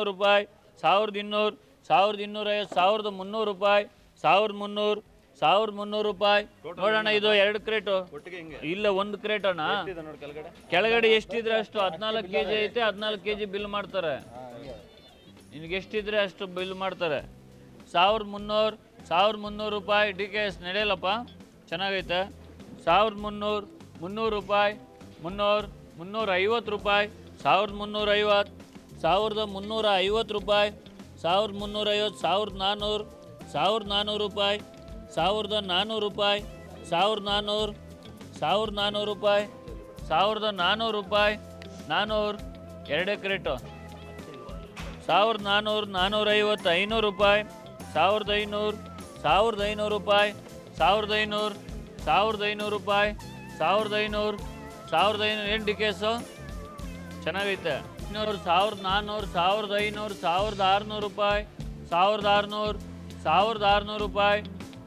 ಇನ್ನೂರು ರೂಪಾಯಿ ಸಾವಿರದ ಇನ್ನೂರು ಸಾವಿರದ ಇನ್ನೂರೈವತ್ತು ಸಾವಿರದ ಮುನ್ನೂರು ರೂಪಾಯಿ ಸಾವಿರದ ಮುನ್ನೂರು ಸಾವಿರದ ಮುನ್ನೂರು ರೂಪಾಯಿ. ನೋಡೋಣ ಇದು ಎರಡು ಕ್ರೇಟು. ಇಲ್ಲ ಒಂದು ಕ್ರೇಟ್ ಅಣ್ಣ. ಕೆಳಗಡೆ? ಎಷ್ಟಿದ್ರೆ ಅಷ್ಟು ಹದಿನಾಲ್ಕು ಕೆ ಜಿ ಐತೆ ಹದಿನಾಲ್ಕು ಕೆ ಜಿ ಬಿಲ್ ಮಾಡ್ತಾರೆ. ನಿನಗೆ ಎಷ್ಟಿದ್ರೆ ಅಷ್ಟು ಬಿಲ್ ಮಾಡ್ತಾರೆ. ಸಾವಿರದ ಮುನ್ನೂರು ಸಾವಿರದ ಮುನ್ನೂರು ರೂಪಾಯಿ. ಡಿ ಕೆ ಎಸ್ ನಡೆಯಲ್ಲಪ್ಪ. ಚೆನ್ನಾಗೈತೆ. ಸಾವಿರದ ಮುನ್ನೂರು ಮುನ್ನೂರು ರೂಪಾಯಿ ಮುನ್ನೂರು ಮುನ್ನೂರ ಐವತ್ತು ರೂಪಾಯಿ ಸಾವಿರದ ಮುನ್ನೂರ ಐವತ್ತು ಸಾವಿರದ ಮುನ್ನೂರ ಐವತ್ತು ರೂಪಾಯಿ, ಸಾವಿರದ ಮುನ್ನೂರ ಐವತ್ತು, ಸಾವಿರದ ನಾನ್ನೂರು ಸಾವಿರದ ನಾನ್ನೂರು ರೂಪಾಯಿ, ಸಾವಿರದ ನಾನ್ನೂರು ರೂಪಾಯಿ, ಸಾವಿರದ ನಾನ್ನೂರು ಸಾವಿರದ ನಾನ್ನೂರು ರೂಪಾಯಿ, ಸಾವಿರದ ನಾನ್ನೂರು ರೂಪಾಯಿ, ನಾನ್ನೂರು, ಎರಡೇ ಕ್ರೇಟು ಸಾವಿರದ ನಾನ್ನೂರು ನಾನ್ನೂರೈವತ್ತು ಐನೂರು ರೂಪಾಯಿ, ಸಾವಿರದ ಐನೂರು ಸಾವಿರದ ಐನೂರು ರೂಪಾಯಿ, ಸಾವಿರದ ಐನೂರು ಸಾವಿರದ ಐನೂರು ರೂಪಾಯಿ, ಸಾವಿರದ ಐನೂರು ಸಾವಿರದ ಐನೂರು ಏನು ಡಿ ಕೇಸು ಚೆನ್ನಾಗೈತೆ. ಇನ್ನೂರು ಸಾವಿರದ ನಾನ್ನೂರು, ಸಾವಿರದ ಐನೂರು, ಸಾವಿರದ ಆರುನೂರು ರೂಪಾಯಿ, ಸಾವಿರದ ಆರುನೂರು ಸಾವಿರದ ಆರುನೂರು ರೂಪಾಯಿ,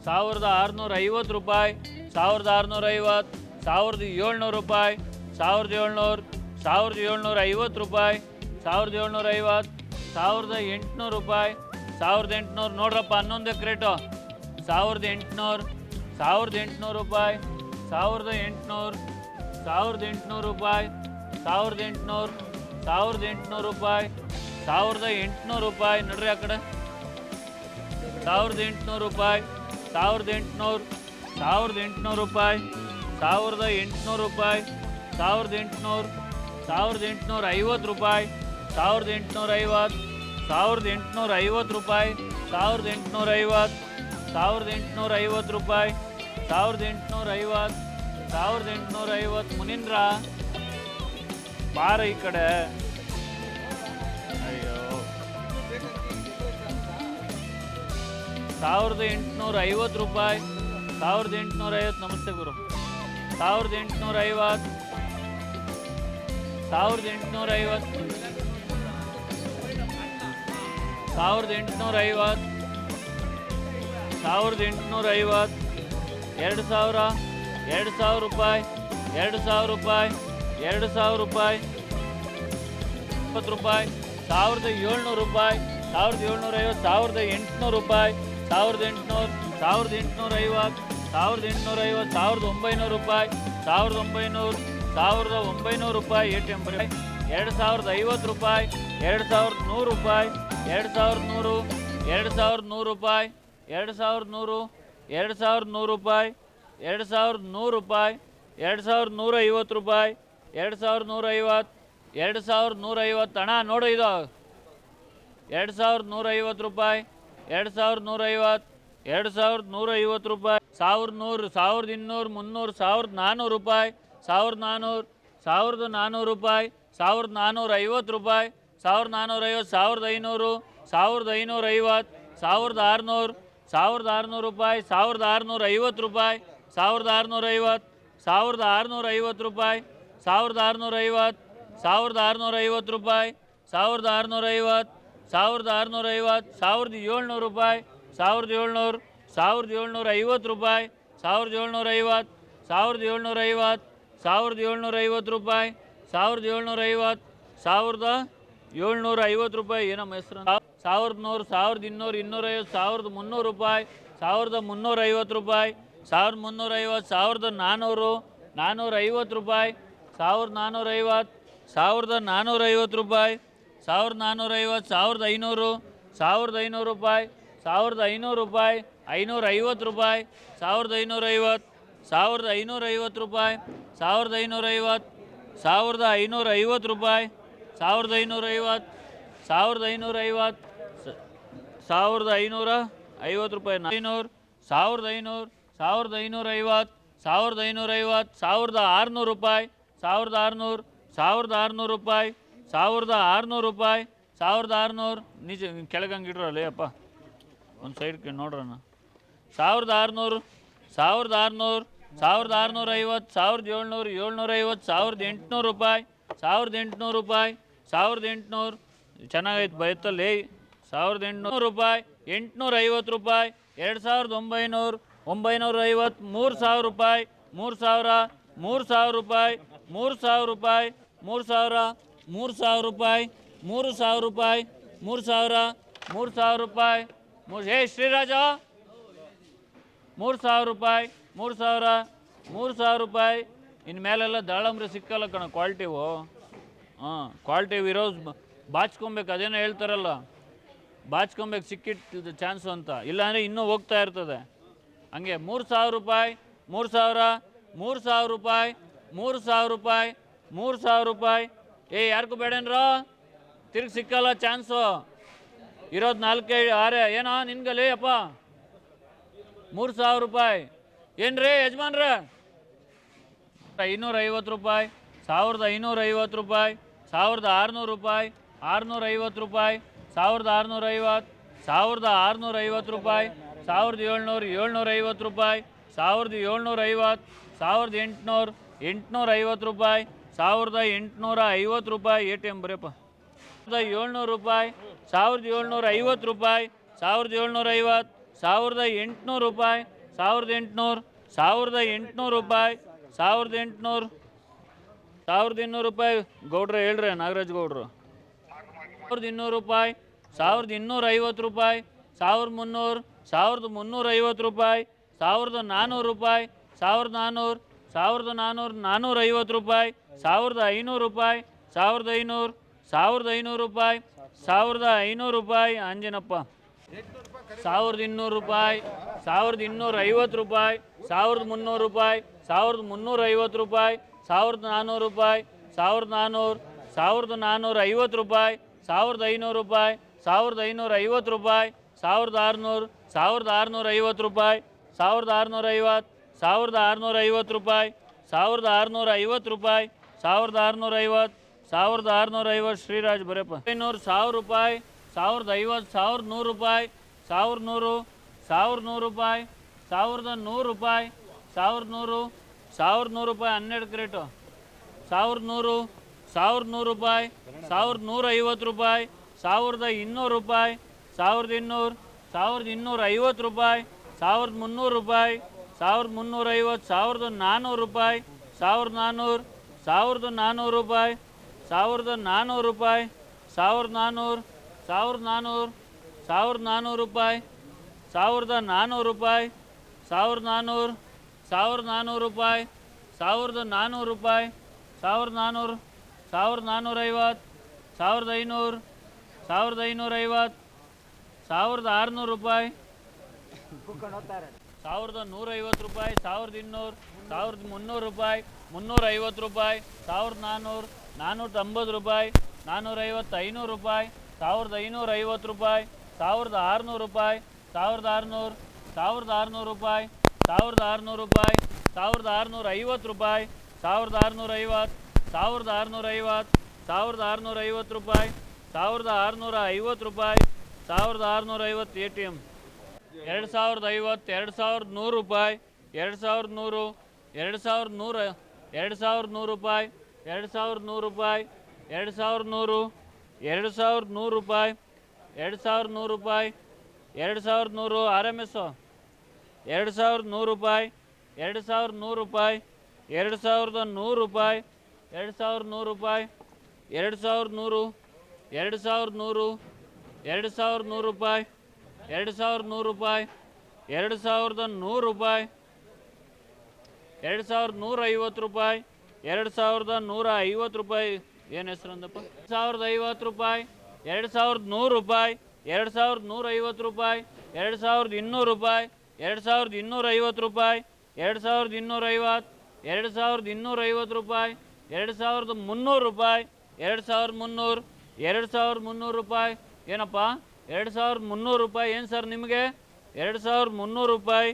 ಸಾವಿರದ ಆರುನೂರ ಐವತ್ತು ರೂಪಾಯಿ, ಸಾವಿರದ ಆರುನೂರ ಐವತ್ತು, ಸಾವಿರದ ಏಳ್ನೂರು ರೂಪಾಯಿ, ಸಾವಿರದ ಏಳ್ನೂರು, ಸಾವಿರದ ಏಳ್ನೂರ ಐವತ್ತು ರೂಪಾಯಿ, ಸಾವಿರದ ಏಳ್ನೂರ ಐವತ್ತು, ಸಾವಿರದ ಎಂಟುನೂರು ರೂಪಾಯಿ, ಸಾವಿರದ ಎಂಟುನೂರು ನೋಡ್ರಪ್ಪ ಹನ್ನೊಂದು ಕ್ರೇಟು ಸಾವಿರದ ಎಂಟುನೂರು ಸಾವಿರದ ಎಂಟುನೂರು ರೂಪಾಯಿ, ಸಾವಿರದ ಎಂಟುನೂರು ಸಾವಿರದ ಎಂಟುನೂರು ರೂಪಾಯಿ, ಸಾವಿರದ ಎಂಟುನೂರು ಸಾವಿರದ ಎಂಟುನೂರು ರೂಪಾಯಿ, ಸಾವಿರದ ಎಂಟುನೂರು ರೂಪಾಯಿ. ನೋಡ್ರಿ ಆ ಕಡೆ. ಸಾವಿರದ ಎಂಟುನೂರು ರೂಪಾಯಿ, ಸಾವಿರದ ಎಂಟುನೂರು ಸಾವಿರದ ಎಂಟುನೂರು ರೂಪಾಯಿ, ಸಾವಿರದ ಎಂಟುನೂರು ರೂಪಾಯಿ, ಸಾವಿರದ ಎಂಟುನೂರು, ಸಾವಿರದ ಎಂಟುನೂರ ಐವತ್ತು ರೂಪಾಯಿ, ಸಾವಿರದ ಎಂಟುನೂರ ಐವತ್ತು ಸಾವಿರದ ಎಂಟುನೂರ ಐವತ್ತು ರೂಪಾಯಿ, ಸಾವಿರದ ಎಂಟುನೂರ ಐವತ್ತು ಸಾವಿರದ ಎಂಟುನೂರ ಐವತ್ತು ರೂಪಾಯಿ, ಸಾವಿರದ ಎಂಟುನೂರ ಐವತ್ತು ಸಾವಿರದ ಎಂಟುನೂರ ಐವತ್ತು ಮುನೀಂದ್ರ. ಬಾರ ಈ ಕಡೆ. ಅಯ್ಯೋ. ಸಾವಿರದ ಎಂಟುನೂರ ಐವತ್ತು ರೂಪಾಯಿ. ಸಾವಿರದ ಎಂಟುನೂರ ಐವತ್ತು. ನಮಸ್ತೆ ಗುರು. ಸಾವಿರದ ಎಂಟುನೂರ ಐವತ್ತು. ಸಾವಿರದ ಎಂಟುನೂರ ಐವತ್ತು. ಸಾವಿರದ ಎಂಟುನೂರ ಐವತ್ತು. ಸಾವಿರದ ಎಂಟುನೂರ ಐವತ್ತು. ಎರಡು ಸಾವಿರ. ಎರಡು ಸಾವಿರ ರೂಪಾಯಿ. ಎರಡು ಸಾವಿರ ರೂಪಾಯಿ. ಎರಡು ಸಾವಿರ ರೂಪಾಯಿ. ಇಪ್ಪತ್ತು ರೂಪಾಯಿ, ಸಾವಿರದ ಏಳ್ನೂರು ರೂಪಾಯಿ, ಸಾವಿರದ ಏಳ್ನೂರ ಐವತ್ತು, ಸಾವಿರದ ಎಂಟುನೂರು ರೂಪಾಯಿ, ಸಾವಿರದ ಎಂಟುನೂರು, ಸಾವಿರದ ಎಂಟುನೂರ ಐವತ್ತು, ಸಾವಿರದ ಎಂಟುನೂರ ಐವತ್ತು, ಸಾವಿರದ ಒಂಬೈನೂರು ರೂಪಾಯಿ, ಸಾವಿರದ ಒಂಬೈನೂರು ಸಾವಿರದ ಒಂಬೈನೂರು ರೂಪಾಯಿ ಎ ಟಿ ಎಂ ಬರೀ. ಎರಡು ಸಾವಿರದ ಐವತ್ತು ರೂಪಾಯಿ, ಎರಡು ಸಾವಿರದ ನೂರು ರೂಪಾಯಿ, ಎರಡು ಸಾವಿರದ ನೂರು, ಎರಡು ಸಾವಿರದ ನೂರು ರೂಪಾಯಿ, ಎರಡು ಸಾವಿರದ ನೂರು, ಎರಡು ಸಾವಿರದ ನೂರು ರೂಪಾಯಿ, ಎರಡು ಸಾವಿರದ ನೂರು ರೂಪಾಯಿ, ಎರಡು ಸಾವಿರದ ನೂರ ಐವತ್ತು ರೂಪಾಯಿ, ಎರಡು ಸಾವಿರದ ನೂರ ಐವತ್ತು ಎರಡು ಸಾವಿರದ ನೂರೈವತ್ತು ಹಣ ನೋಡು ಇದು. ಎರಡು ಸಾವಿರದ ನೂರೈವತ್ತು ರೂಪಾಯಿ, ಎರಡು ಸಾವಿರದ ನೂರ ಐವತ್ತು ಎರಡು ಸಾವಿರದ ನೂರ ಐವತ್ತು ರೂಪಾಯಿ, ಸಾವಿರದ ನೂರು, ಸಾವಿರದ ಇನ್ನೂರು, ಮುನ್ನೂರು, ಸಾವಿರದ ನಾನ್ನೂರು ರೂಪಾಯಿ, ಸಾವಿರದ ನಾನ್ನೂರು ಸಾವಿರದ ನಾನ್ನೂರು ರೂಪಾಯಿ, ಸಾವಿರದ ನಾನ್ನೂರ ಐವತ್ತು ರೂಪಾಯಿ, ಸಾವಿರದ ನಾನ್ನೂರ ಐವತ್ತು ಸಾವಿರದ ಐನೂರು, ಸಾವಿರದ ಐನೂರ ಐವತ್ತು ಸಾವಿರದ ಆರುನೂರು ಸಾವಿರದ ಆರುನೂರು ರೂಪಾಯಿ, ಸಾವಿರದ ಆರುನೂರ ಐವತ್ತು ರೂಪಾಯಿ, ಸಾವಿರದ ಆರುನೂರ ಐವತ್ತು ಸಾವಿರದ ಆರುನೂರ ಐವತ್ತು ರೂಪಾಯಿ, ಸಾವಿರದ ಆರುನೂರ ಐವತ್ತು ಸಾವಿರದ ಆರುನೂರ ಐವತ್ತು ರೂಪಾಯಿ, ಸಾವಿರದ ಆರುನೂರ ಐವತ್ತು, ಸಾವಿರದ ಆರುನೂರ ಐವತ್ತು, ಸಾವಿರದ ಏಳ್ನೂರು ರೂಪಾಯಿ, ಸಾವಿರದ ಏಳ್ನೂರು, ಸಾವಿರದ ಏಳ್ನೂರ ಐವತ್ತು ರೂಪಾಯಿ, ಸಾವಿರದ ಏಳ್ನೂರ ಐವತ್ತು, ಸಾವಿರದ ಏಳ್ನೂರ ಐವತ್ತು, ಸಾವಿರದ ಏಳ್ನೂರ ಐವತ್ತು ರೂಪಾಯಿ, ಸಾವಿರದ ಏಳ್ನೂರ ಐವತ್ತು, ಸಾವಿರದ ಏಳ್ನೂರ ಐವತ್ತು ರೂಪಾಯಿ. ಏನಮ್ಮ ಹೆಸರು? ಸಾವಿರದ ನೂರು, ಸಾವಿರದ ಇನ್ನೂರು ಇನ್ನೂರೈವತ್ತು ಸಾವಿರದ ಮುನ್ನೂರು ರೂಪಾಯಿ, ಸಾವಿರದ ಮುನ್ನೂರ ಐವತ್ತು ರೂಪಾಯಿ, ಸಾವಿರದ ಮುನ್ನೂರ ಐವತ್ತು, ಸಾವಿರದ ನಾನ್ನೂರು ನಾನ್ನೂರ ಐವತ್ತು ರೂಪಾಯಿ, ಸಾವಿರದ ನಾನ್ನೂರ ಐವತ್ತು ಸಾವಿರದ ನಾನ್ನೂರೈವತ್ತು ರೂಪಾಯಿ, ಸಾವಿರದ ನಾನ್ನೂರೈವತ್ತು ಸಾವಿರದ ಐನೂರು ಸಾವಿರದ ಐನೂರು ರೂಪಾಯಿ, ಸಾವಿರದ ಐನೂರು ರೂಪಾಯಿ ಐನೂರ ಐವತ್ತು ರೂಪಾಯಿ, ಸಾವಿರದ ಐನೂರ ಐವತ್ತು ಸಾವಿರದ ಐನೂರ ಐವತ್ತು ರೂಪಾಯಿ, ಸಾವಿರದ ಐನೂರ ಐವತ್ತು ಸಾವಿರದ ಐನೂರ ಐವತ್ತು ರೂಪಾಯಿ, ಸಾವಿರದ ಐನೂರ ಐವತ್ತು ಸಾವಿರದ ಐನೂರ ಐವತ್ತು ಸ- ಸಾವಿರದ ಐನೂರ ಐವತ್ತು ರೂಪಾಯಿ ಐನೂರು ಸಾವಿರದ ಐನೂರು, ಸಾವಿರದ ಐನೂರ ಐವತ್ತು ಸಾವಿರದ ಐನೂರ ಐವತ್ತು ಸಾವಿರದ ಆರುನೂರು ರೂಪಾಯಿ, ಸಾವಿರದ ಆರುನೂರು ಸಾವಿರದ ಆರುನೂರು ರೂಪಾಯಿ, ಸಾವಿರದ ಆರುನೂರು ರೂಪಾಯಿ, ಸಾವಿರದ ಆರುನೂರು, ನಿಜ ಕೆಳಗಂಗಿಡ್ರಲ್ಲ ಅಪ್ಪ. ಒಂದು ಸೈಡ್ಗೆ ನೋಡ್ರಣ್ಣ ಸಾವಿರದ ಆರುನೂರು ಸಾವಿರದ ಆರುನೂರು, ಸಾವಿರದ ಆರುನೂರ ಐವತ್ತು, ಸಾವಿರದ ಏಳ್ನೂರು, ಏಳ್ನೂರ ಐವತ್ತು, ಸಾವಿರದ ಎಂಟುನೂರು ರೂಪಾಯಿ, ಸಾವಿರದ ಎಂಟುನೂರು ರೂಪಾಯಿ, ಸಾವಿರದ ಎಂಟುನೂರು. ಚೆನ್ನಾಗೈತೆ ಬೈತಲ್ಲಿ ಸಾವಿರದ ಎಂಟುನೂರು ರೂಪಾಯಿ, ಎಂಟುನೂರ ಐವತ್ತು ರೂಪಾಯಿ, ಎರಡು ಸಾವಿರದ ಒಂಬೈನೂರು, ಒಂಬೈನೂರ ಐವತ್ತು, ಮೂರು ಸಾವಿರ ರೂಪಾಯಿ, ಮೂರು ಸಾವಿರ ಮೂರು ಸಾವಿರ ರೂಪಾಯಿ, ಮೂರು ಸಾವಿರ ರೂಪಾಯಿ ಮೂರು ಸಾವಿರ ಮೂರು ಸಾವಿರ ರೂಪಾಯಿ, ಮೂರು ಸಾವಿರ ರೂಪಾಯಿ, ಮೂರು ಸಾವಿರ ಮೂರು ಸಾವಿರ ರೂಪಾಯಿ. ಮೂರು ಹೇ ಶ್ರೀರಾಜ! ಮೂರು ಸಾವಿರ ರೂಪಾಯಿ, ಮೂರು ಸಾವಿರ ಮೂರು ಸಾವಿರ ರೂಪಾಯಿ. ಇನ್ನು ಮೇಲೆಲ್ಲ ದಾಳಂಬ್ರಿ ಸಿಕ್ಕಲ್ಲ ಕಣ ಕ್ವಾಲಿಟಿವು ಹಾಂ ಕ್ವಾಲ್ಟಿ ಇರೋ ಬಾಚ್ಕೊಬೇಕು, ಅದೇನೋ ಹೇಳ್ತಾರಲ್ಲ. ಬಾಚ್ಕೊಬೇಕು ಸಿಕ್ಕಿಟ್ಟು ಚಾನ್ಸು ಅಂತ. ಇಲ್ಲಾಂದರೆ ಇನ್ನೂ ಹೋಗ್ತಾ ಇರ್ತದೆ. ಹಂಗೆ ಮೂರು ಸಾವಿರ ರೂಪಾಯಿ, ಮೂರು ಸಾವಿರ ಮೂರು ಸಾವಿರ ರೂಪಾಯಿ, ಮೂರು ಸಾವಿರ ರೂಪಾಯಿ. ಮೂರು ಸಾವಿರ ರೂಪಾಯಿ. ಏ, ಯಾರಿಗೂ ಬೇಡೇನ್ರೋ? ತಿರ್ಗಿ ಸಿಕ್ಕಲ್ಲ ಚಾನ್ಸು. ಇರೋದು ನಾಲ್ಕೈದು ಆರೆ, ಏನೋ ನಿನ್ಗಲ್ಲಿ, ಅಪ್ಪ? ಮೂರು ಸಾವಿರ ರೂಪಾಯಿ. ಏನ್ರಿ, ಯಜಮಾನ್ರ? ಐನೂರ ಐವತ್ತು ರೂಪಾಯಿ, ಸಾವಿರದ ಐನೂರ ಐವತ್ತು ರೂಪಾಯಿ, ಸಾವಿರದ ಆರುನೂರು ರೂಪಾಯಿ, ಆರುನೂರ ಐವತ್ತು ರೂಪಾಯಿ, ಸಾವಿರದ ಆರುನೂರ ಐವತ್ತು, ಸಾವಿರದ ಆರುನೂರ ಐವತ್ತು ರೂಪಾಯಿ, ಸಾವಿರದ ಏಳ್ನೂರು, ಏಳ್ನೂರ ಐವತ್ತು ರೂಪಾಯಿ, ಸಾವಿರದ ಏಳ್ನೂರ ಐವತ್ತು, ಸಾವಿರದ ಎಂಟುನೂರು, ಎಂಟುನೂರ ಐವತ್ತು ರೂಪಾಯಿ ಸಾವಿರದ ಎಂಟುನೂರ ಐವತ್ತು ರೂಪಾಯಿ ಎ ಟಿ ಎಂ ಬರೀಪ್ಪ ಸಾವಿರದ ಏಳ್ನೂರು ರೂಪಾಯಿ, ಸಾವಿರದ ಏಳ್ನೂರ ಐವತ್ತು ರೂಪಾಯಿ, ಸಾವಿರದ ಏಳ್ನೂರ ಐವತ್ತು, ಸಾವಿರದ ಎಂಟುನೂರು ರೂಪಾಯಿ, ಸಾವಿರದ ಎಂಟುನೂರು ಸಾವಿರದ ಎಂಟುನೂರು ರೂಪಾಯಿ, ಸಾವಿರದ ಎಂಟುನೂರು, ಸಾವಿರದ ಇನ್ನೂರು ರೂಪಾಯಿ. ಗೌಡ್ರೆ ಹೇಳ್ರಿ ನಾಗರಾಜ್ ಗೌಡ್ರು. ಸಾವಿರದ ಇನ್ನೂರು ರೂಪಾಯಿ, ಸಾವಿರದ ಇನ್ನೂರ ಐವತ್ತು ರೂಪಾಯಿ, ಸಾವಿರದ ಮುನ್ನೂರು, ಸಾವಿರದ ಮುನ್ನೂರ ಐವತ್ತು ರೂಪಾಯಿ, ಸಾವಿರದ ನಾನ್ನೂರು ರೂಪಾಯಿ, ಸಾವಿರದ ನಾನ್ನೂರು ಸಾವಿರದ ನಾನ್ನೂರು ನಾನ್ನೂರ ಐವತ್ತು ರೂಪಾಯಿ ಸಾವಿರದ ಐನೂರು ರೂಪಾಯಿ ಸಾವಿರದ ಐನೂರು ಸಾವಿರದ ಐನೂರು ರೂಪಾಯಿ ಸಾವಿರದ ಐನೂರು ರೂಪಾಯಿ ಅಂಜನಪ್ಪ ಸಾವಿರದ ಇನ್ನೂರು ರೂಪಾಯಿ ಸಾವಿರದ ಇನ್ನೂರ ಐವತ್ತು ರೂಪಾಯಿ ಸಾವಿರದ ಮುನ್ನೂರು ರೂಪಾಯಿ ಸಾವಿರದ ಮುನ್ನೂರ ಐವತ್ತು ರೂಪಾಯಿ ಸಾವಿರದ ನಾನ್ನೂರು ರೂಪಾಯಿ ಸಾವಿರದ ನಾನ್ನೂರು ಸಾವಿರದ ನಾನ್ನೂರ ಐವತ್ತು ರೂಪಾಯಿ ಸಾವಿರದ ಐನೂರು ರೂಪಾಯಿ ಸಾವಿರದ ಐನೂರ ಐವತ್ತು ರೂಪಾಯಿ ಸಾವಿರದ ಆರುನೂರು ಸಾವಿರದ ಆರುನೂರ ಐವತ್ತು ರೂಪಾಯಿ ಸಾವಿರದ ಆರುನೂರ ಐವತ್ತು ಸಾವಿರದ ಆರುನೂರ ಐವತ್ತು ರೂಪಾಯಿ ಸಾವಿರದ ಆರುನೂರ ಐವತ್ತು ರೂಪಾಯಿ ಸಾವಿರದ ಆರುನೂರ ಐವತ್ತು ಸಾವಿರದ ಆರುನೂರ ಐವತ್ತು ಶ್ರೀರಾಜ್ ಬರೆಯಪ್ಪ ಐನೂರು ಸಾವಿರ ರೂಪಾಯಿ ಸಾವಿರದ ಐವತ್ತು ಸಾವಿರದ ನೂರು ರೂಪಾಯಿ ಸಾವಿರದ ನೂರು ಸಾವಿರದ ನೂರು ರೂಪಾಯಿ ಸಾವಿರದ ನೂರು ರೂಪಾಯಿ ಸಾವಿರದ ನೂರು ಸಾವಿರದ ನೂರು ರೂಪಾಯಿ ಹನ್ನೆರಡು ಕ್ರೇಟು ಸಾವಿರದ ನೂರು ಸಾವಿರದ ನೂರು ರೂಪಾಯಿ ಸಾವಿರದ ನೂರ ಐವತ್ತು ರೂಪಾಯಿ ಸಾವಿರದ ಇನ್ನೂರು ರೂಪಾಯಿ ಸಾವಿರದ ಇನ್ನೂರು ಸಾವಿರದ ಇನ್ನೂರ ಐವತ್ತು ರೂಪಾಯಿ ಸಾವಿರದ ಮುನ್ನೂರು ರೂಪಾಯಿ ಸಾವಿರದ ಮುನ್ನೂರ ಐವತ್ತು ಸಾವಿರದ ನಾನ್ನೂರು ರೂಪಾಯಿ ಸಾವಿರದ ನಾನ್ನೂರು ಸಾವಿರದ ನಾನ್ನೂರು ರೂಪಾಯಿ ಸಾವಿರದ ನಾನ್ನೂರು ರೂಪಾಯಿ ಸಾವಿರದ ನಾನ್ನೂರು ಸಾವಿರದ ನಾನ್ನೂರು ಸಾವಿರದ ನಾನ್ನೂರು ರೂಪಾಯಿ ಸಾವಿರದ ನಾನ್ನೂರು ರೂಪಾಯಿ ಸಾವಿರದ ನಾನ್ನೂರು ಸಾವಿರದ ನಾನ್ನೂರು ರೂಪಾಯಿ ಸಾವಿರದ ನಾನ್ನೂರು ರೂಪಾಯಿ ಸಾವಿರದ ನಾನ್ನೂರು ಸಾವಿರದ ನಾನ್ನೂರ ಐವತ್ತು ಸಾವಿರದ ಐನೂರು ಸಾವಿರದ ಐನೂರ ಐವತ್ತು ಸಾವಿರದ ಆರುನೂರು ರೂಪಾಯಿ ಸಾವಿರದ ನೂರೈವತ್ತು ರೂಪಾಯಿ ಸಾವಿರದ ಇನ್ನೂರು ಸಾವಿರದ ಮುನ್ನೂರು ರೂಪಾಯಿ, ಮುನ್ನೂರ ಐವತ್ತು ರೂಪಾಯಿ, ಸಾವಿರದ ನಾನ್ನೂರು ನಾನ್ನೂರ ತೊಂಬತ್ತು ರೂಪಾಯಿ ನಾನ್ನೂರೈವತ್ತು ಐನೂರು ರೂಪಾಯಿ, ಸಾವಿರದ ಐನೂರ ಐವತ್ತು ರೂಪಾಯಿ, ಸಾವಿರದ ಆರುನೂರು ರೂಪಾಯಿ, ಸಾವಿರದ ಆರುನೂರು ಸಾವಿರದ ಆರುನೂರು ರೂಪಾಯಿ, ಸಾವಿರದ ಆರುನೂರು ರೂಪಾಯಿ, ಸಾವಿರದ ಆರುನೂರ ಐವತ್ತು ರೂಪಾಯಿ, ಸಾವಿರದ ಆರುನೂರ ಐವತ್ತು, ಸಾವಿರದ ಆರುನೂರ ಐವತ್ತು, ಸಾವಿರದ ಆರುನೂರ ಐವತ್ತು ರೂಪಾಯಿ, ಸಾವಿರದ ಆರುನೂರ ಐವತ್ತು ರೂಪಾಯಿ, ಸಾವಿರದ ಆರುನೂರ ಐವತ್ತು ಎ ಟಿ ಎಂ ಎರಡು ಸಾವಿರದ ಐವತ್ತು, ಎರಡು ಸಾವಿರದ ನೂರು ರೂಪಾಯಿ, ಎರಡು ಸಾವಿರದ ನೂರು ಎರಡು ಸಾವಿರದ ನೂರ ಎರಡು ಸಾವಿರದ ನೂರು ರೂಪಾಯಿ ಎರಡು ಸಾವಿರದ ನೂರು ರೂಪಾಯಿ ಎರಡು ಸಾವಿರದ ನೂರು ಎರಡು ಸಾವಿರದ ನೂರು ರೂಪಾಯಿ ಎರಡು ಸಾವಿರದ ನೂರು ರೂಪಾಯಿ ಎರಡು ಸಾವಿರದ ನೂರು ಆರ್ ಎಂ ಎಸ್ಸು ಎರಡು ಸಾವಿರದ ನೂರು ರೂಪಾಯಿ ಎರಡು ಸಾವಿರದ ನೂರು ರೂಪಾಯಿ ಎರಡು ಸಾವಿರದ ನೂರು ರೂಪಾಯಿ ಎರಡು ಸಾವಿರದ ನೂರು ರೂಪಾಯಿ ಎರಡು ಸಾವಿರದ ನೂರು ಎರಡು ಸಾವಿರದ ನೂರು ಎರಡು ಸಾವಿರದ ನೂರು ರೂಪಾಯಿ ಎರಡು ಸಾವಿರದ ನೂರು ರೂಪಾಯಿ ಎರಡು ಸಾವಿರದ ನೂರು ರೂಪಾಯಿ ಎರಡು ಸಾವಿರದ ನೂರ ಐವತ್ತು ರೂಪಾಯಿ ಎರಡು ಸಾವಿರದ ನೂರ ಐವತ್ತು ರೂಪಾಯಿ ಏನು ಹೆಸರು ಅಂದಪ್ಪ ಸಾವಿರದ ಐವತ್ತು ರೂಪಾಯಿ ಎರಡು ಸಾವಿರದ ನೂರು ರೂಪಾಯಿ ಎರಡು ಸಾವಿರದ ನೂರ ಐವತ್ತು ರೂಪಾಯಿ ಎರಡು ಸಾವಿರದ ಇನ್ನೂರು ರೂಪಾಯಿ ಎರಡು ಸಾವಿರದ ಇನ್ನೂರ ಐವತ್ತು ರೂಪಾಯಿ ಎರಡು ಸಾವಿರದ ಇನ್ನೂರ ಐವತ್ತು ಎರಡು ಸಾವಿರದ ಇನ್ನೂರ ಐವತ್ತು ರೂಪಾಯಿ ಎರಡು ಸಾವಿರದ ಮುನ್ನೂರು ರೂಪಾಯಿ ಎರಡು ಸಾವಿರದ ಮುನ್ನೂರು ಎರಡು ಸಾವಿರದ ಮುನ್ನೂರು ರೂಪಾಯಿ ಏನಪ್ಪ ಎರಡು ಸಾವಿರದ ಮುನ್ನೂರು ರೂಪಾಯಿ ಏನು ಸರ್ ನಿಮಗೆ ಎರಡು ಸಾವಿರದ ಮುನ್ನೂರು ರೂಪಾಯಿ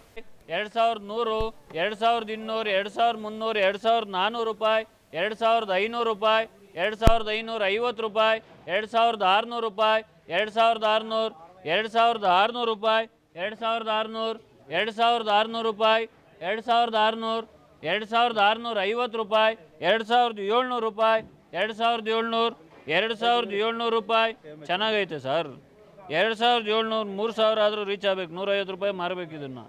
ಎರಡು ಸಾವಿರದ ನೂರು ಎರಡು ಸಾವಿರದ ಇನ್ನೂರು ಎರಡು ಸಾವಿರದ ಮುನ್ನೂರು ಎರಡು ಸಾವಿರದ ನಾನ್ನೂರು ರೂಪಾಯಿ ಎರಡು ಸಾವಿರದ ಐನೂರು ರೂಪಾಯಿ ಎರಡು ಸಾವಿರದ ಐನೂರ ಐವತ್ತು ರೂಪಾಯಿ ಎರಡು ಸಾವಿರದ ಆರುನೂರು ರೂಪಾಯಿ ಎರಡು ಸಾವಿರದ ಆರುನೂರು ಎರಡು ಸಾವಿರದ ಆರುನೂರು ರೂಪಾಯಿ ಎರಡು ಸಾವಿರದ ಆರುನೂರು ಎರಡು ಸಾವಿರದ ಆರುನೂರು ರೂಪಾಯಿ ಎರಡು ಸಾವಿರದ ಆರುನೂರು ಎರಡು ಸಾವಿರದ ಆರುನೂರ ಐವತ್ತು ರೂಪಾಯಿ ಎರಡು ಸಾವಿರದ ಏಳ್ನೂರು ರೂಪಾಯಿ ಎರಡು ಸಾವಿರದ ಏಳ್ನೂರು ಎರಡು ಸಾವಿರದ ಏಳ್ನೂರು ರೂಪಾಯಿ ಚೆನ್ನಾಗೈತೆ ಸರ್ ಎರಡು ಸಾವಿರದ ಏಳ್ನೂರು ಮೂರು ಸಾವಿರ ಆದರೂ ರೀಚ್ ಆಗ್ಬೇಕು ನೂರೈವತ್ತು ರೂಪಾಯಿ ಮಾರಬೇಕು ಇದನ್ನು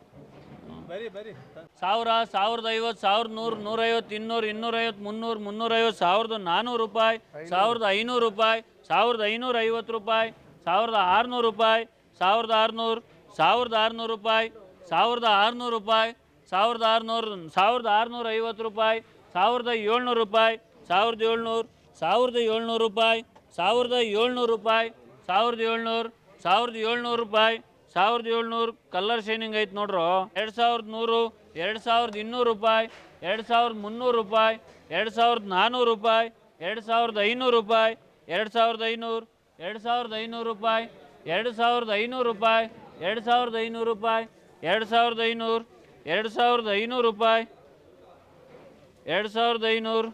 ಸಾವಿರ ಸಾವಿರದ ಐವತ್ತು ಸಾವಿರದ ನೂರು ನೂರೈವತ್ತು ಇನ್ನೂರು ಇನ್ನೂರೈವತ್ತು ಮುನ್ನೂರು ಮುನ್ನೂರೈವತ್ತು ಸಾವಿರದ ನಾನ್ನೂರು ರೂಪಾಯಿ ಸಾವಿರದ ಐನೂರು ರೂಪಾಯಿ ಸಾವಿರದ ಐನೂರ ಐವತ್ತು ರೂಪಾಯಿ ಸಾವಿರದ ಆರುನೂರು ರೂಪಾಯಿ ಸಾವಿರದ ಆರುನೂರು ಸಾವಿರದ ಆರುನೂರು ರೂಪಾಯಿ ಸಾವಿರದ ಆರುನೂರು ರೂಪಾಯಿ ಸಾವಿರದ ಆರುನೂರು ಸಾವಿರದ ಆರುನೂರ ಐವತ್ತು ರೂಪಾಯಿ ಸಾವಿರದ ಏಳ್ನೂರು ರೂಪಾಯಿ ಸಾವಿರದ ಏಳ್ನೂರು ಸಾವಿರದ ಏಳ್ನೂರು ರೂಪಾಯಿ ಸಾವಿರದ ಏಳ್ನೂರು ರೂಪಾಯಿ ಸಾವಿರದ ಏಳ್ನೂರು ಸಾವಿರದ ಏಳ್ನೂರು ರೂಪಾಯಿ ಸಾವಿರದ ಏಳ್ನೂರು ಕಲರ್ ಶೈನಿಂಗ್ ಐತೆ ನೋಡ್ರು ಎರಡು ಸಾವಿರದ ನೂರು ಎರಡು ಸಾವಿರದ ಇನ್ನೂರು ರೂಪಾಯಿ ಎರಡು ಸಾವಿರದ ಮುನ್ನೂರು ರೂಪಾಯಿ ಎರಡು ಸಾವಿರದ ನಾನ್ನೂರು ರೂಪಾಯಿ ಎರಡು ಸಾವಿರದ ಐನೂರು ರೂಪಾಯಿ ಎರಡು ಸಾವಿರದ ಐನೂರು ಎರಡು ಸಾವಿರದ ಐನೂರು ರೂಪಾಯಿ ಎರಡು ಸಾವಿರದ ಐನೂರು ರೂಪಾಯಿ ಎರಡು ಸಾವಿರದ ಐನೂರು ರೂಪಾಯಿ ಎರಡು ಸಾವಿರದ ಐನೂರು ಎರಡು ಸಾವಿರದ ಐನೂರು ರೂಪಾಯಿ ಎರಡು ಸಾವಿರದ ಐನೂರು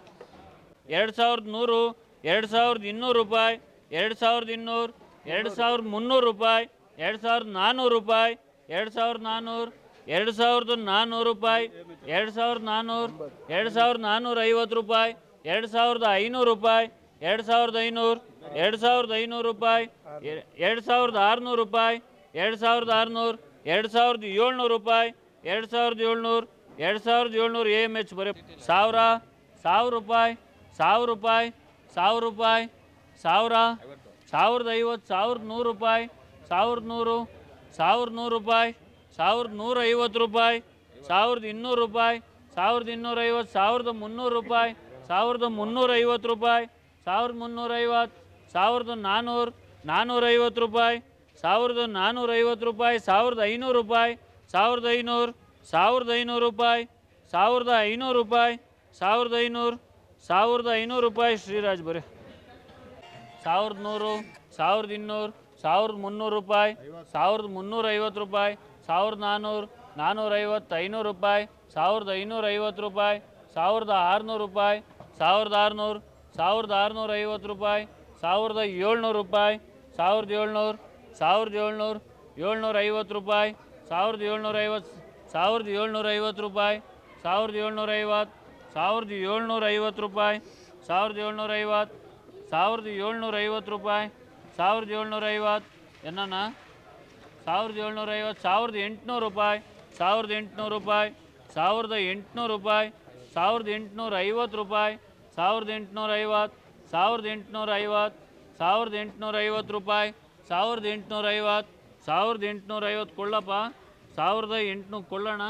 ಎರಡು ಸಾವಿರದ ನೂರು ಎರಡು ಸಾವಿರದ ಇನ್ನೂರು ರೂಪಾಯಿ ಎರಡು ಸಾವಿರದ ಇನ್ನೂರು ಎರಡು ಸಾವಿರದ ಮುನ್ನೂರು ರೂಪಾಯಿ ಎರಡು ಸಾವಿರದ ನಾನ್ನೂರು ರೂಪಾಯಿ ಎರಡು ಸಾವಿರದ ನಾನ್ನೂರು ಎರಡು ಸಾವಿರದ ನಾನ್ನೂರು ರೂಪಾಯಿ ಎರಡು ಸಾವಿರದ ನಾನ್ನೂರು ಎರಡು ಸಾವಿರದ ನಾನ್ನೂರ ಐವತ್ತು ರೂಪಾಯಿ ಎರಡು ಸಾವಿರದ ಐನೂರು ರೂಪಾಯಿ ಎರಡು ಸಾವಿರದ ಐನೂರು ಎರಡು ಸಾವಿರದ ಐನೂರು ರೂಪಾಯಿ ಎರಡು ಸಾವಿರದ ಆರುನೂರು ರೂಪಾಯಿ ಎರಡು ಸಾವಿರದ ಆರುನೂರು ಎರಡು ಸಾವಿರದ ಏಳ್ನೂರು ರೂಪಾಯಿ ಎರಡು ಸಾವಿರದ ಏಳ್ನೂರು ಎರಡು ಸಾವಿರದ ಏಳ್ನೂರು ಎ ಎಂ ಎಚ್ ಬರೀ ಸಾವಿರ ಸಾವಿರ ರೂಪಾಯಿ ಸಾವಿರ ರೂಪಾಯಿ ಸಾವಿರ ರೂಪಾಯಿ ಸಾವಿರ ಸಾವಿರದ ಐವತ್ತು ಸಾವಿರದ ನೂರು ರೂಪಾಯಿ ಸಾವಿರದ ನೂರು ಸಾವಿರದ ನೂರು ರೂಪಾಯಿ ಸಾವಿರದ ನೂರ ಐವತ್ತು ರೂಪಾಯಿ ಸಾವಿರದ ಇನ್ನೂರು ರೂಪಾಯಿ ಸಾವಿರದ ಇನ್ನೂರ ಐವತ್ತು ಸಾವಿರದ ಮುನ್ನೂರು ರೂಪಾಯಿ ಸಾವಿರದ ಮುನ್ನೂರ ಐವತ್ತು ರೂಪಾಯಿ ಸಾವಿರದ ಮುನ್ನೂರ ಐವತ್ತು ಸಾವಿರದ ನಾನ್ನೂರು ನಾನ್ನೂರೈವತ್ತು ರೂಪಾಯಿ ಸಾವಿರದ ನಾನ್ನೂರೈವತ್ತು ರೂಪಾಯಿ ಸಾವಿರದ ಐನೂರು ರೂಪಾಯಿ ಸಾವಿರದ ಐನೂರು ಸಾವಿರದ ಐನೂರು ರೂಪಾಯಿ ಸಾವಿರದ ಐನೂರು ರೂಪಾಯಿ ಸಾವಿರದ ಐನೂರು ಸಾವಿರದ ಐನೂರು ರೂಪಾಯಿ ಶ್ರೀರಾಜ್ ಬರೀ ಸಾವಿರದ ನೂರು ಸಾವಿರದ ಇನ್ನೂರು ಸಾವಿರದ ಮುನ್ನೂರು ರೂಪಾಯಿ ಸಾವಿರದ ಮುನ್ನೂರ ಐವತ್ತು ರೂಪಾಯಿ ಸಾವಿರದ ನಾನ್ನೂರು ನಾನ್ನೂರೈವತ್ತು ಐನೂರು ರೂಪಾಯಿ ಸಾವಿರದ ಐನೂರ ಐವತ್ತು ರೂಪಾಯಿ ಸಾವಿರದ ಆರುನೂರು ರೂಪಾಯಿ ಸಾವಿರದ ಆರುನೂರು ಸಾವಿರದ ಆರುನೂರ ಐವತ್ತು ರೂಪಾಯಿ ಸಾವಿರದ ಏಳ್ನೂರು ರೂಪಾಯಿ ಸಾವಿರದ ಏಳ್ನೂರು ಸಾವಿರದ ಏಳ್ನೂರು ಏಳ್ನೂರ ಐವತ್ತು ರೂಪಾಯಿ ಸಾವಿರದ ಏಳ್ನೂರ ಐವತ್ತು ಸಾವಿರದ ಏಳ್ನೂರ ಐವತ್ತು ರೂಪಾಯಿ ಸಾವಿರದ ಏಳ್ನೂರ ಐವತ್ತು ಸಾವಿರದ ಏಳ್ನೂರ ಐವತ್ತು ರೂಪಾಯಿ ಸಾವಿರದ ಏಳ್ನೂರ ಐವತ್ತು ಸಾವಿರದ ಏಳ್ನೂರ ಐವತ್ತು ರೂಪಾಯಿ ಸಾವಿರದ ಏಳ್ನೂರ ಐವತ್ತು ಏನಣ್ಣ ಸಾವಿರದ ಏಳ್ನೂರ ಐವತ್ತು ಸಾವಿರದ ಎಂಟುನೂರು ರೂಪಾಯಿ, ಸಾವಿರದ ಎಂಟುನೂರು ರೂಪಾಯಿ, ಸಾವಿರದ ಎಂಟುನೂರು ರೂಪಾಯಿ, ಸಾವಿರದ ಎಂಟುನೂರ ಐವತ್ತು ರೂಪಾಯಿ, ಸಾವಿರದ ಎಂಟುನೂರ ಐವತ್ತು ಸಾವಿರದ ಎಂಟುನೂರ ಐವತ್ತು ಸಾವಿರದ ಎಂಟುನೂರ ಐವತ್ತು ರೂಪಾಯಿ, ಸಾವಿರದ ಎಂಟುನೂರ ಐವತ್ತು ಸಾವಿರದ ಎಂಟುನೂರ ಐವತ್ತು ಕೊಳ್ಳಪ್ಪ, ಸಾವಿರದ ಎಂಟುನೂರು ಕೊಳ್ಳೋಣ